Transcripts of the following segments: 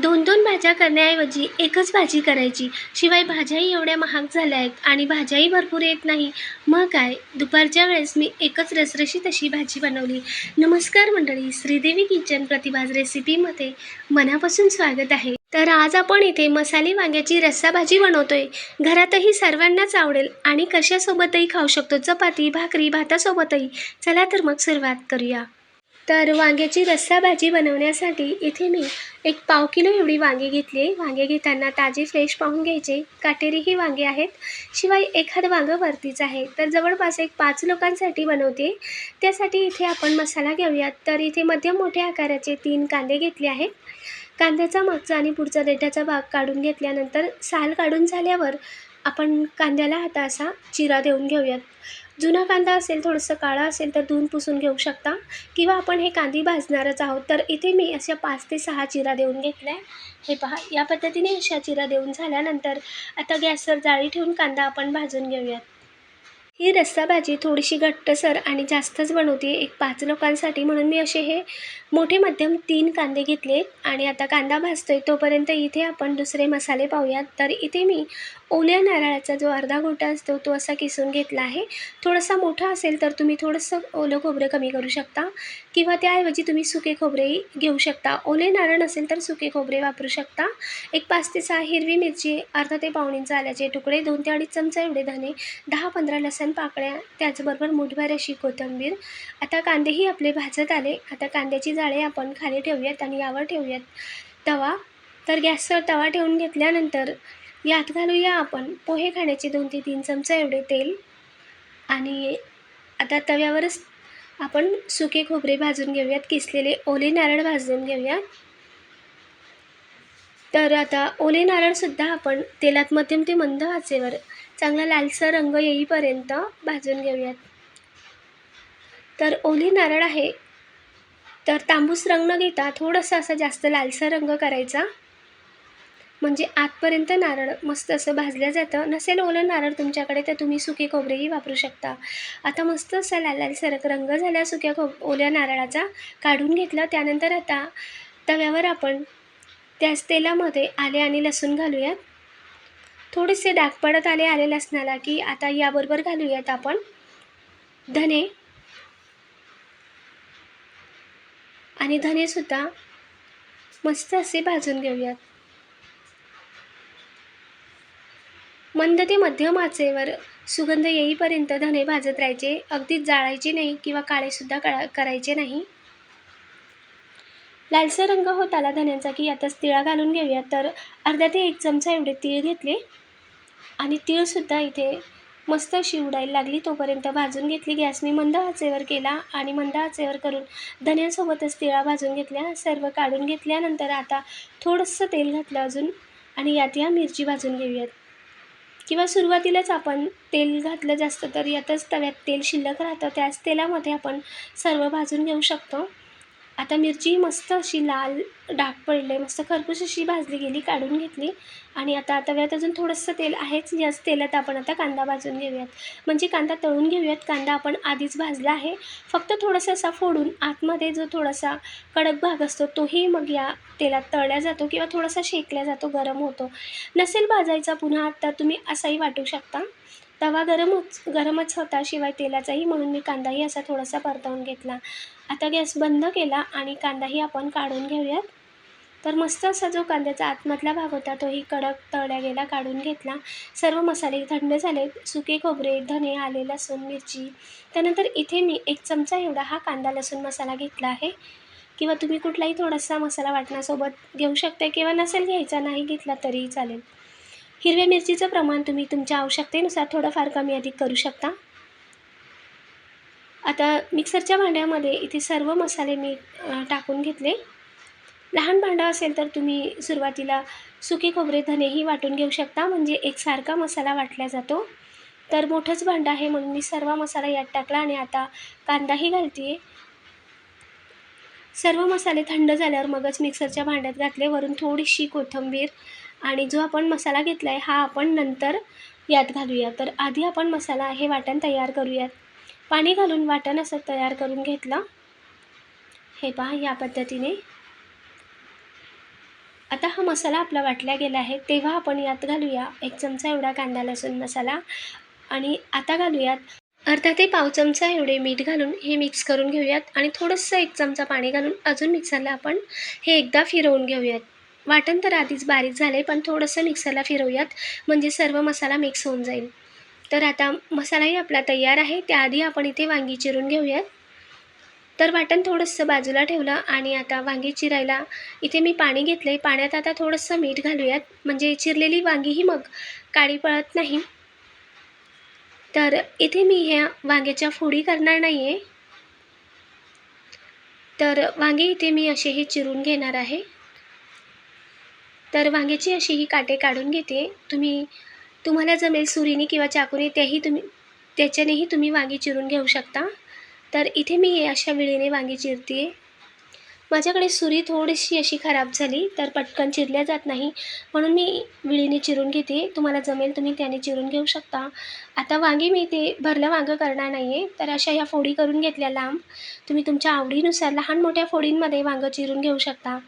दोन दोन भाज्या करण्याऐवजी एकच भाजी करायची. शिवाय भाज्याही एवढ्या महाग झाल्या आहेत आणि भाज्याही भरपूर येत नाही. मग काय? दुपारच्या वेळेस मी एकच रसरशीत अशी भाजी बनवली. नमस्कार मंडळी श्रीदेवी किचन प्रतिभाज रेसिपीमध्ये मनापासून स्वागत आहे. तर आज आपण इथे मसाले वांग्याची रस्सा भाजी बनवतोय. घरातही सर्वांनाच आवडेल आणि कशासोबतही खाऊ शकतो. चपाती भाकरी भातासोबतही. चला तर मग सुरुवात करूया. तर वांग्याची रस्सा भाजी बनवण्यासाठी इथे मी एक पाव किलो एवढी वांगी घेतली. आहे वांगे घेताना ताजे फ्रेश पाहून घ्यायचे. काटेरीही वांगे आहेत. शिवाय एखादं वांगं वरतीच आहे. तर जवळपास एक पाच लोकांसाठी बनवते. त्यासाठी इथे आपण मसाला घेऊयात. तर इथे मध्यम मोठ्या आकाराचे तीन कांदे घेतले आहेत. कांद्याचा मागचा आणि पुढचा देठाचा भाग काढून घेतल्यानंतर साल काढून झाल्यावर आपण कांद्याला आता असा चिरा देऊन घेऊयात. जुना कांदा असेल थोडंसं काळा असेल तर धुवून पुसून घेऊ शकता. किंवा आपण हे कांदे भाजणारच आहोत तर इथे मी अशा पाच ते सहा चिरा देऊन घेतल्या हे पहा या पद्धतीने अशा चिरा देऊन झाल्यानंतर आता गॅसवर जाळी ठेवून कांदा आपण भाजून घेऊयात. ही रस्सा भाजी थोडीशी घट्टसर आणि जास्तच बनवते एक पाच लोकांसाठी. म्हणून मी असे हे मोठे मध्यम तीन कांदे घेतले आणि आता कांदा भाजतोय तोपर्यंत इथे आपण दुसरे मसाले पाहूयात. तर इथे मी ओल्या नारळाचा जो अर्धा गोटा असतो तो असा किसून घेतला आहे. थोडासा मोठा असेल तर तुम्ही थोडंसं ओलं खोबरं कमी करू शकता किंवा त्याऐवजी तुम्ही सुके खोबरेही घेऊ शकता. ओले नारळ नसेल तर सुके खोबरे वापरू शकता. एक पाच ते सहा हिरवी मिरची अर्धा ते पाऊण इंच आल्याचे तुकडे दोन ते अडीच चमचा एवढे धने दहा पंधरा लसण पाकळ्या त्याचबरोबर मुठभर अशी कोथिंबीर. आता कांदेही आपले भाजत आले. आता कांद्याची जाळे आपण खाली ठेवूयात आणि यावर ठेवूयात तवा. तर गॅसवर तवा ठेवून घेतल्यानंतर यात घालूया आपण पोहे खाण्याचे दोन ते तीन चमचा एवढे तेल. आणि आता तव्यावरच आपण सुके खोबरे भाजून घेऊयात किसलेले ओले नारळ भाजून घेऊया. तर आता ओले नारळसुद्धा आपण तेलात मध्यम ते मंद आचेवर चांगला लालसर रंग येईपर्यंत भाजून घेऊयात. तर ओले नारळ आहे तर तांबूस रंग न घेता थोडंसं असं जास्त लालसर रंग करायचा. म्हणजे आतपर्यंत नारळ मस्त असं भाजलं जातं. नसेल ओलं नारळ तुमच्याकडे तर तुम्ही सुके खोबरेही वापरू शकता. आता मस्त असा लाल लाल सरक रंग झाला सुक्या खो ओल्या नारळाचा. काढून घेतला. त्यानंतर आता तव्यावर आपण त्याच तेलामध्ये आले आणि लसूण घालूयात. थोडेसे डाग पडत आले आले लसणाला की आता याबरोबर घालूयात आपण धने. आणि धनेसुद्धा मस्त असे भाजून घेऊयात. मंद ते मध्यम आचेवर सुगंध येईपर्यंत धने भाजत राहायचे. अगदीच जाळायचे नाही किंवा काळेसुद्धा कळा करायचे नाही. लालसर रंग होत आला धन्याचा की यातच तिळा घालून घेऊया. तर अर्धा ते एक चमचा एवढे तीळ घेतले. आणि तीळसुद्धा इथे मस्त अशी उडायला लागली. तोपर्यंत भाजून घेतली गॅस. मी मंद आचेवर केला आणि मंद आचेवर करून धन्यासोबतच तिळा भाजून घेतल्या. सर्व काढून घेतल्यानंतर आता थोडंसं तेल घातलं अजून. आणि यात या मिरची भाजून घेऊयात. किंवा सुरुवातीलाच आपण तेल घातलं जास्त तर यातच तव्यात तेल शिल्लक राहतं त्याच तेलामध्ये आपण सर्व भाजून घेऊ शकतो. आता मिरची मस्त अशी लाल डाग पडले मस्त खरपूस अशी भाजली गेली काढून घेतली. आणि आता तव्यात अजून थोडंसं तेल आहेच याच तेलात आपण आता कांदा भाजून घेऊयात. म्हणजे कांदा तळून घेऊयात कांदा आपण आधीच भाजला आहे. फक्त थोडासा असा फोडून आतमध्ये जो थोडासा कडक भाग असतो तोही मग या तेलात तळल्या जातो किंवा थोडासा शेकला जातो गरम होतो. नसेल भाजायचा पुन्हा आता तुम्ही असाही वाटू शकता. तवा गरमच गरमच होता शिवाय तेलाचाही म्हणून मी कांदाही असा थोडासा परतवून घेतला. आता गॅस बंद केला आणि कांदाही आपण काढून घेऊयात. तर मस्त असा जो कांद्याचा आतमधला भाग होता तोही कडक तळल्या गेला काढून घेतला. सर्व मसाले थंड झाले सुके खोबरे धने आले लसूण मिरची. त्यानंतर इथे मी एक चमचा एवढा हा कांदा लसूण मसाला घेतला आहे. किंवा तुम्ही कुठलाही थोडासा मसाला वाटण्यासोबत घेऊ शकता किंवा नसेल घ्यायचा नाही घेतला तरीही चालेल. हिरव्या मिरचीचं प्रमाण तुम्ही तुमच्या आवश्यकतेनुसार थोडंफार कमी अधिक करू शकता. आता मिक्सरच्या भांड्यामध्ये इथे सर्व मसाले मी टाकून घेतले. लहान भांडं असेल तर तुम्ही सुरुवातीला सुके खोबरे धनेही वाटून घेऊ शकता म्हणजे एकसारखा मसाला वाटला जातो. तर मोठंच भांडं आहे म्हणून मी सर्व मसाला यात टाकला आणि आता कांदाही घालते सर्व मसाले थंड झाल्यावर मगच मिक्सरच्या भांड्यात घातले. वरून थोडीशी कोथिंबीर आणि जो आपण मसाला घेतला आहे हा आपण नंतर यात घालूया. तर आधी आपण मसाला हे वाटण तयार करूयात. पाणी घालून वाटण असं तयार करून घेतलं. हे पहा या पद्धतीने. आता हा मसाला आपला वाटला गेला आहे. तेव्हा आपण यात घालूया एक चमचा एवढा कांदा लसूण मसाला. आणि आता घालूयात अर्धा ते पाव चमचा एवढे मीठ घालून हे मिक्स करून घेऊयात. आणि थोडंसं एक चमचा पाणी घालून अजून मिक्सरला आपण हे एकदा फिरवून घेऊयात. वाटण तर आधीच बारीक झालं आहे पण थोडंसं मिक्सरला फिरवूयात. म्हणजे सर्व मसाला मिक्स होऊन जाईल. तर आता मसालाही आपला तयार आहे. त्याआधी आपण इथे वांगी चिरून घेऊयात. तर वाटण थोडंसं बाजूला ठेवलं आणि आता वांगी चिरायला इथे मी पाणी घेतलं आहे पाण्यात आता थोडंसं मीठ घालूयात. म्हणजे चिरलेली वांगीही मग काळी पळत नाही. तर इथे मी ह्या वांग्याच्या फोडी करणार नाही आहे तर वांगे इथे मी असे हे चिरून घेणार आहे. तर वांग्याची अशी ही काटे काढून घेते. तुम्ही तुम्हाला जमेल सुरीने किंवा चाकूने त्याही तुम्ही त्याच्यानेही तुम्ही वांगी चिरून घेऊ शकता. तर इथे मी अशा वेळेने वांगी चिरते. माझ्याकडे सुरी थोडीशी अशी खराब झाली तर पटकन चिरल्या जात नाही. म्हणून मी विळीने चिरून घेते. तुम्हाला जमेल तुम्ही त्याने चिरून घेऊ शकता. आता वांगी मी ते भरलं वांगं करणार नाही आहे तर अशा ह्या फोडी करून घेतल्या लांब. तुम्ही तुमच्या आवडीनुसार लहान मोठ्या फोडींमध्ये वांगं चिरून घेऊ शकता.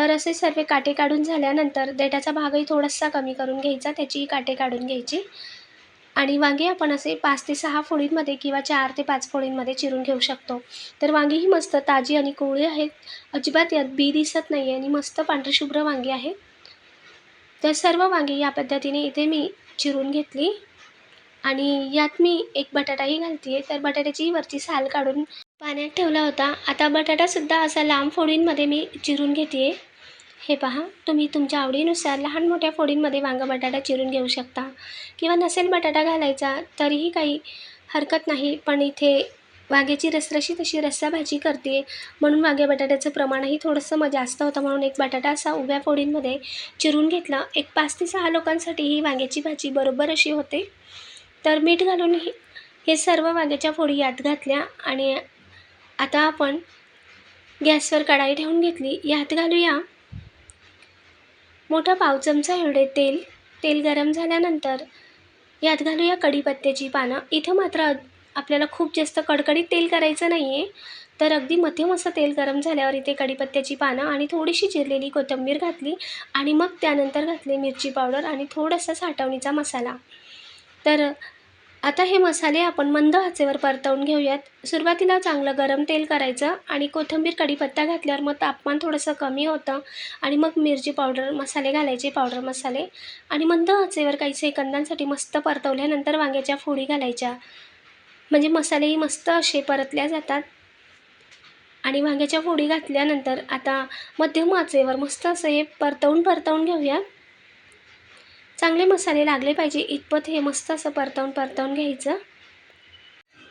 तर असे सर्व काटे काढून झाल्यानंतर देठाचा भागही थोडासा कमी करून घ्यायचा त्याचीही काटे काढून घ्यायची. आणि वांगे आपण असे पाच ते सहा फोडींमध्ये किंवा चार ते पाच फोडींमध्ये चिरून घेऊ शकतो. तर वांगी ही मस्त ताजी आणि कोवळी आहेत अजिबात यात बी दिसत नाही आहे आणि मस्त पांढरी शुभ्र वांगी आहे. तर सर्व वांगी या पद्धतीने इथे मी चिरून घेतली. आणि यात मी एक बटाटाही घालते आहे तर बटाट्याची वरची साल काढून पाण्यात ठेवला होता. आता बटाटासुद्धा असा लांब फोडींमध्ये मी चिरून घेते आहे हे पहा तुम्ही तुमच्या आवडीनुसार लहान मोठ्या फोडींमध्ये वांगा बटाटा चिरून घेऊ शकता. किंवा नसेल बटाटा घालायचा तरीही काही हरकत नाही पण इथे वांग्याची रसरशी तशी रस्सा भाजी करते. म्हणून वांग्या बटाट्याचं प्रमाणही थोडंसं मग जास्त होतं म्हणून एक बटाटा असा उभ्या फोडींमध्ये चिरून घेतला. एक पाच ते सहा लोकांसाठी ही वांग्याची भाजी बरोबर अशी होते. तर मीठ घालून हे सर्व वांग्याच्या फोडी यात घातल्या आणि आता आपण गॅसवर कढाई ठेवून घेतली. यात घालूया मोठा पाव चमचा एवढे तेल तेल गरम झाल्यानंतर यात घालूया कढीपत्त्याची पानं. इथं मात्र आपल्याला खूप जास्त कडकडीत तेल करायचं नाही आहे तर अगदी मध्यम असं तेल गरम झाल्यावर इथे कढीपत्त्याची पानं आणि थोडीशी चिरलेली कोथिंबीर घातली आणि मग त्यानंतर घातली मिरची पावडर आणि थोडासा साठवणीचा मसाला. तर आता हे मसाले आपण मंद आचेवर परतवून घेऊयात. सुरुवातीला चांगलं गरम तेल करायचं आणि कोथिंबीर कढीपत्ता घातल्यावर मग तापमान थोडंसं कमी होतं आणि मग मिरची पावडर मसाले घालायचे पावडर मसाले. आणि मंद आचेवर काही सेकंदांसाठी मस्त परतवल्यानंतर वांग्याच्या फोडी घालायच्या. म्हणजे मसालेही मस्त असे परतल्या जातात. आणि वांग्याच्या फोडी घातल्यानंतर आता मध्यम आचेवर मस्त असं हे परतवून परतवून घेऊयात चांगले मसाले लागले पाहिजे. इतपत हे मस्त असं परतवून परतवून घ्यायचं.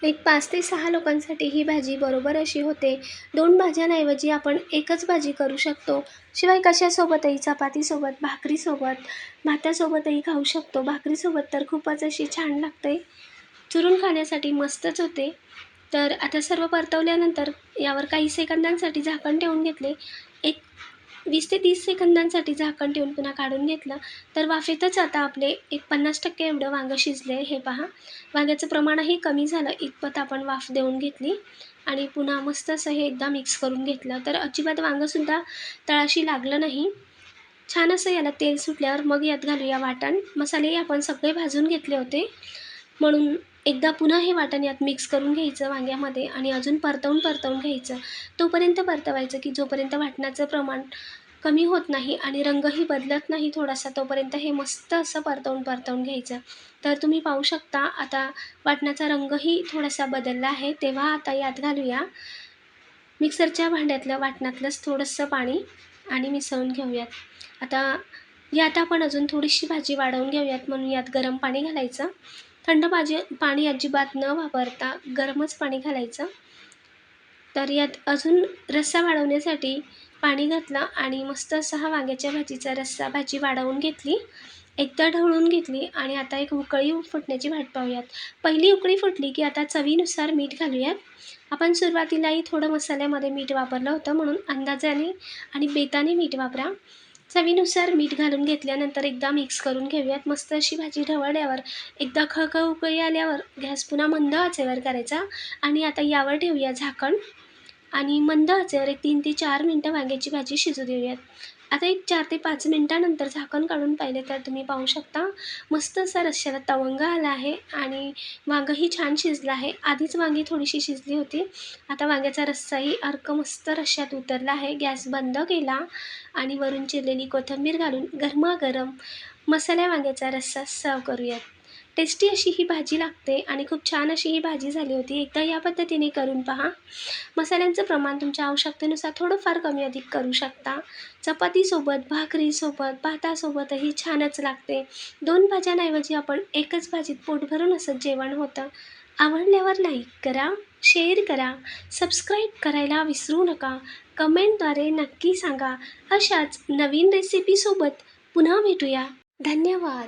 एक पाच ते सहा लोकांसाठी ही भाजी बरोबर अशी होते. दोन भाज्यांऐवजी आपण एकच भाजी करू शकतो. शिवाय कशासोबतही चपातीसोबत भाकरीसोबत भातासोबतही खाऊ शकतो. भाकरीसोबत तर खूपच अशी छान लागते. चुरून खाण्यासाठी मस्तच होते. तर आता सर्व परतवल्यानंतर यावर काही सेकंदांसाठी झाकण ठेवून घेतले. एक वीस ते तीस सेकंदांसाठी झाकण ठेवून पुन्हा काढून घेतलं. तर वाफेतच आता आपले एक पन्नास टक्के एवढं वांगं शिजले हे पहा. वांग्याचं प्रमाणही कमी झालं. इतपत आपण वाफ देऊन घेतली आणि पुन्हा मस्त असं हे एकदा मिक्स करून घेतलं. तर अजिबात वांगंसुद्धा तळाशी लागलं नाही. छान असं याला तेल सुटल्यावर मग यात घालूया वाटण. मसालेही आपण सगळे भाजून घेतले होते. म्हणून एकदा पुन्हा हे वाटण यात मिक्स करून घ्यायचं वांग्यामध्ये आणि अजून परतवून परतवून घ्यायचं. तोपर्यंत परतवायचं की जोपर्यंत वाटणाचं प्रमाण कमी होत नाही आणि रंगही बदलत नाही थोडासा तोपर्यंत हे मस्त असं परतवून परतवून घ्यायचं. तर तुम्ही पाहू शकता आता वाटणाचा रंगही थोडासा बदलला आहे. तेव्हा आता यात घालूया मिक्सरच्या भांड्यातलं वाटणातलंच थोडंसं पाणी आणि मिसळून घेऊयात. आता यात आपण अजून थोडीशी भाजी वाढवून घेऊयात म्हणून यात गरम पाणी घालायचं. थंड भाजी पाणी अजिबात न वापरता गरमच पाणी घालायचं. तर यात अजून रस्सा वाढवण्यासाठी पाणी घातलं आणि मस्त असा हा वांग्याच्या भाजीचा रस्सा भाजी वाढवून घेतली. एकदा ढवळून घेतली आणि आता एक उकळी फुटण्याची वाट पाहूयात. पहिली उकळी फुटली की आता चवीनुसार मीठ घालूयात. आपण सुरुवातीलाही थोडं मसाल्यामध्ये मीठ वापरलं होतं म्हणून अंदाजाने आणि बेताने मीठ वापरा. चवीनुसार मीठ घालून घेतल्यानंतर एकदा मिक्स करून घेऊयात. मस्त अशी भाजी ढवळल्यावर एकदा खळखळ उकळी आल्यावर गॅस पुन्हा मंद आचेवर करायचा आणि आता यावर ठेवूया झाकण. आणि मंद आचेवर एक तीन ते चार मिनटं वांग्याची भाजी शिजू देऊयात. आता एक चार ते पाच मिनटानंतर झाकण काढून पाहिले तर तुम्ही पाहू शकता. मस्त असा रश्श्याला तवंग आला आहे आणि वांगंही छान शिजलं आहे. आधीच वांगी थोडीशी शिजली होती. आता वांग्याचा रस्साही अर्क मस्त रश्श्यात उतरला आहे. गॅस बंद केला आणि वरून चिरलेली कोथिंबीर घालून गरमागरम मसाल्या वांग्याचा रस्सा सर्व करूयात. टेस्टी अशी ही भाजी लागते आणि खूप छान अशी ही भाजी झाली होती. एकदा या पद्धतीने करून पहा. मसाल्यांचं प्रमाण तुमच्या आवश्यकतेनुसार थोडंफार कमी अधिक करू शकता. चपातीसोबत भाकरीसोबत भातासोबतही छानच लागते. दोन भाज्यांऐवजी आपण एकच भाजीत पोट भरून असं जेवण होतं. आवडल्यावर लाईक करा शेअर करा सबस्क्राईब करायला विसरू नका. कमेंटद्वारे नक्की सांगा. अशाच नवीन रेसिपीसोबत पुन्हा भेटूया. धन्यवाद.